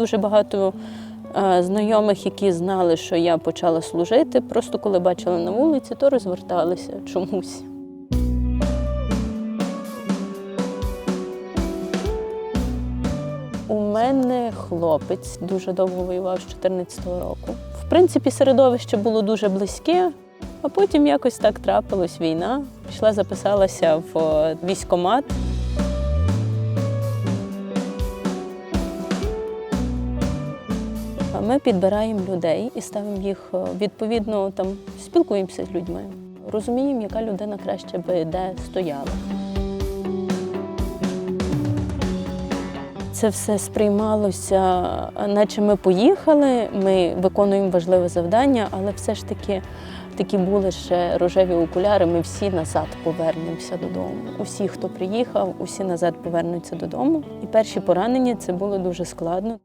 Дуже багато е, знайомих, які знали, що я почала служити, просто коли бачили на вулиці, то розверталися чомусь. У мене хлопець дуже довго воював з 14-го року. В принципі, середовище було дуже близьке, а потім якось так трапилась війна. Пішла, записалася в е, Ми підбираємо людей і ставимо їх е, відповідно там, спілкуємося з людьми, розуміємо, яка людина краще би де стояла. Це все сприймалося, наче ми поїхали, ми виконуємо важливе завдання, але все ж таки такі були ще рожеві окуляри. Ми всі назад повернемося додому. Усі, хто приїхав, усі назад повернуться додому. І перші поранення це було дуже складно.